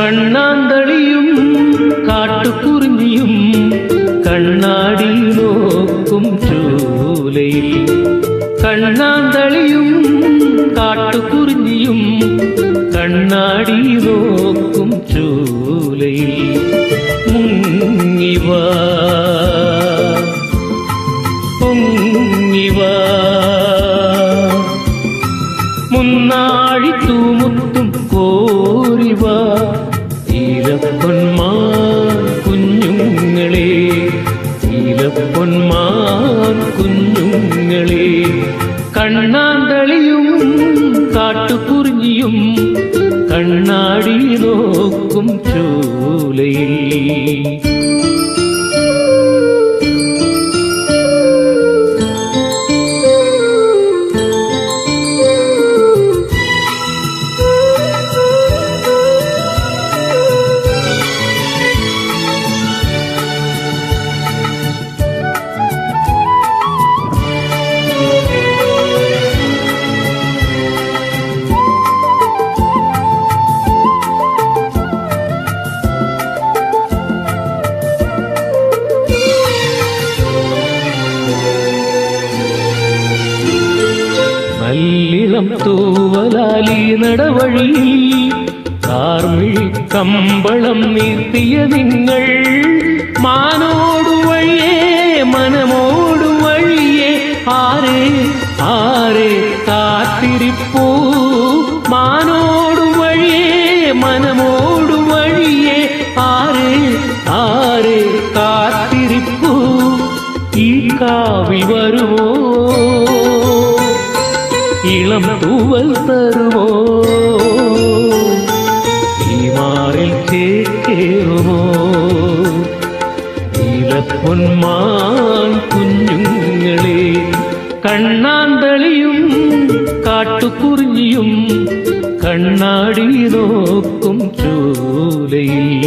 കണ്ണാന്തളിയും കാട്ടുകുറിഞ്ഞിയും കണ്ണാടി നോക്കും ചൂലയിൽ. കണ്ണാന്തളിയും കാട്ടുകുറിഞ്ഞിയും കണ്ണാടി നോക്കും ചൂലയിൽ. മുങ്ങിവാ ഈലപ്പൊന്മാൻ കുഞ്ഞുങ്ങളെ കുഞ്ഞുങ്ങളെ കണ്ണാന്തളിയും കാട്ടുകുറിഞ്ഞിയും കണ്ണാടി നോക്കും ചൂലയിൽ. നല്ലിളം തൂവലാലി നടവഴി കാർമിഴി കമ്പളം നീർത്തിയ നിങ്ങൾ. മാനോടു ഇളം തൂവൽ തരുമോ? ഈ മാറിൽ ചേക്കേറുമോ? പൊന്മാൻ കുഞ്ഞുങ്ങളെ കണ്ണാന്തളിയും കാട്ടുകുറിഞ്ഞിയും കണ്ണാടി നോക്കും ചൂലയിൽ.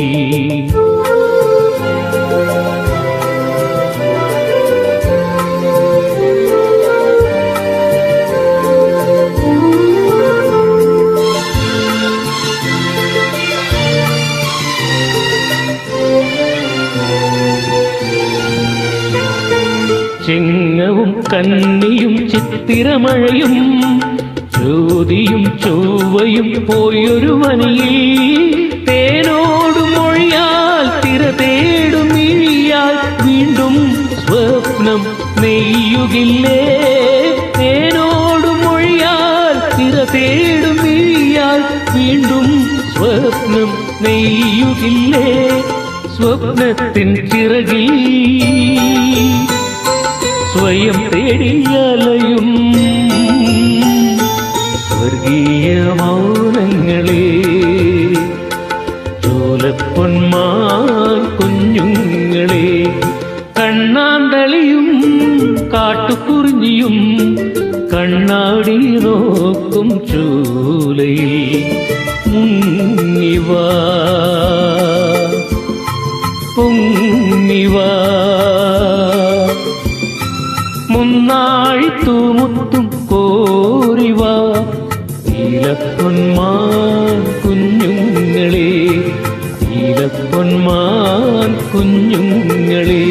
ചിങ്ങവും കന്നിയും ചിത്തിരമഴയും ജ്യോതിയും ചൊവ്വയും പോയൊരു മനിയിൽ തേനോടും മൊഴിയാൽ തിര തേടും ഇഴിയാൽ വീണ്ടും സ്വപ്നം നെയ്യുകില്ലേ? തേനോടും മൊഴിയാൽ തിര തേടും ഇഴിയാൽ വീണ്ടും സ്വപ്നം നെയ്യുകില്ലേ? സ്വപ്നത്തിൻ ചിറകിൽ. സ്വയം തേടിയലയും സ്വർഗീയ മൗനങ്ങളെ ചോലപ്പൊന്മാൻ കുഞ്ഞുങ്ങളെ കണ്ണാന്തളിയും കാട്ടുകുറിഞ്ഞിയും കണ്ണാടി നോക്കും ചൂലയിൽ മുങ്ങിവാ മുന്നാഴി കോറിവാ കോരിവ കുഞ്ഞുങ്ങളെ ഇലപ്പൊന്മാൻ കുഞ്ഞുങ്ങളെ.